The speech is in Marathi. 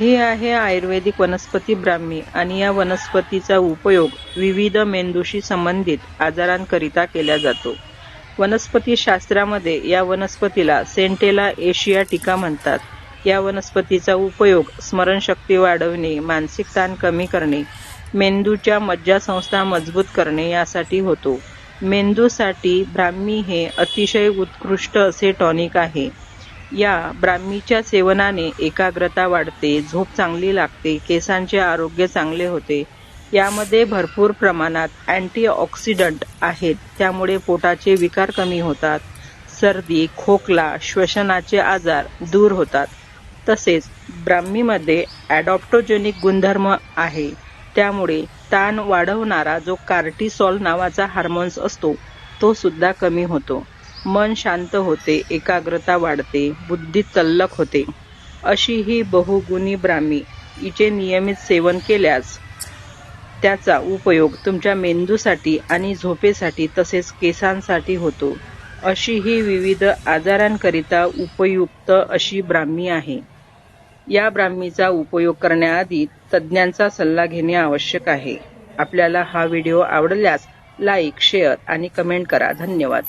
हे आहे आयुर्वेदिक वनस्पती ब्राह्मी आणि या वनस्पतीचा उपयोग विविध मेंदूशी संबंधित आजारांकरिता केला जातो. वनस्पती शास्त्रामध्ये या वनस्पतीला सेंटेला एशियाटिका म्हणतात. या वनस्पतीचा उपयोग स्मरणशक्ती वाढवणे मानसिक ताण कमी करणे मेंदूच्या मज्जासंस्था मजबूत करणे यासाठी होतो. मेंदूसाठी ब्राह्मी हे अतिशय उत्कृष्ट असे टॉनिक आहे. या ब्राह्मीच्या सेवनाने एकाग्रता वाढते झोप चांगली लागते केसांचे आरोग्य चांगले होते. यामध्ये भरपूर प्रमाणात अँटीऑक्सिडंट आहेत त्यामुळे पोटाचे विकार कमी होतात सर्दी खोकला श्वसनाचे आजार दूर होतात. तसेच ब्राह्मीमध्ये ॲडॉप्टोजेनिक गुणधर्म आहे त्यामुळे ताण वाढवणारा जो कार्टिसॉल नावाचा हार्मोन्स असतो तो सुद्धा कमी होतो. मन शांत होते एकाग्रता वाढते बुद्धी तल्लक होते. अशी ही बहुगुणी ब्राह्मी हिचे नियमित सेवन केल्यास त्याचा उपयोग तुमच्या मेंदूसाठी आणि झोपेसाठी तसेच केसांसाठी होतो. अशी ही विविध आजारांकरिता उपयुक्त अशी ब्राह्मी आहे. या ब्राह्मीचा उपयोग करण्याआधी तज्ज्ञांचा सल्ला घेणे आवश्यक आहे. आपल्याला हा व्हिडिओ आवडल्यास लाईक शेअर आणि कमेंट करा. धन्यवाद.